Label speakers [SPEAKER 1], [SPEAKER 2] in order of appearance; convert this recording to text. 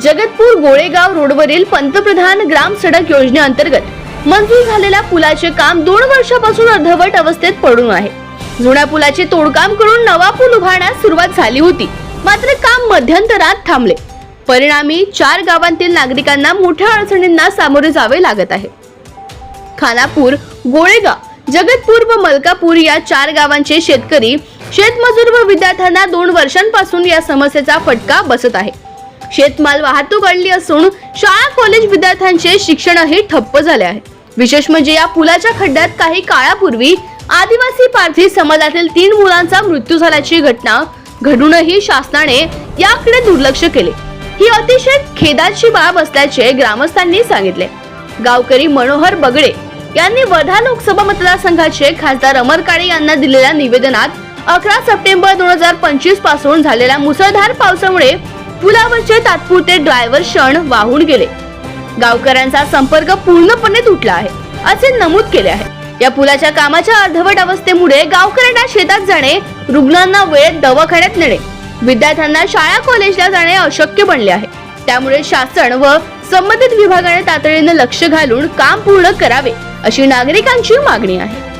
[SPEAKER 1] जगतपूर गोळेगाव रोडवरील पंतप्रधान ग्राम सडक योजनेअंतर्गत मंजूर झालेल्या पुलाचे काम दोन वर्षापासून अर्धवट अवस्थेत पडून आहे. जुन्या पुलाचे तोडकाम करून नवा पूल उभारण्यास सुरुवात झाली होती. मात्र काम मध्यंतरात थांबले. परिणामी चार गावांतील नागरिकांना मोठ्या अडचणींना सामोरे जावे लागत आहे. खानापूर गोळेगाव जगतपूर व मलकापूर या चार गावांचे शेतकरी शेतमजूर व विद्यार्थ्यांना दोन वर्षांपासून या समस्येचा फटका बसत आहे. शेतमाल वाहतूक अडली असून शाळा कॉलेज विद्यार्थ्यांचे शिक्षणही ठप्प झाले आहे. विशेष म्हणजे या पुलाच्या खड्ड्यात काही काळापूर्वी आदिवासी पारधी समाजातील तीन मुलांचा मृत्यू झाल्याची घटना घडूनही शासनाने याकडे दुर्लक्ष केले. ही अतिशय खेदाची बाब असल्याचे ग्रामस्थांनी सांगितले. गावकरी मनोहर बगडे यांनी वर्धा लोकसभा मतदारसंघाचे खासदार अमर काळे यांना दिलेल्या निवेदनात अकरा सप्टेंबर दोन हजार पंचवीसपासून झालेल्या मुसळधार पावसामुळे पुलावरचे तात्पुरते ड्रायव्हर क्षण वाहून गेले. गावकऱ्यांचा संपर्क पूर्णपणे तुटला आहे असे नमूद केले आहे. या पुलाच्या कामाच्या अर्धवट अवस्थेमुळे गावकऱ्यांना शेतात जाणे रुग्णांना वेळेत दवाखान्यात नेणे विद्यार्थ्यांना शाळा कॉलेजला जाणे अशक्य बनले आहे. त्यामुळे शासन व संबंधित विभागाने तातडीने लक्ष घालून काम पूर्ण करावे अशी नागरिकांची मागणी आहे.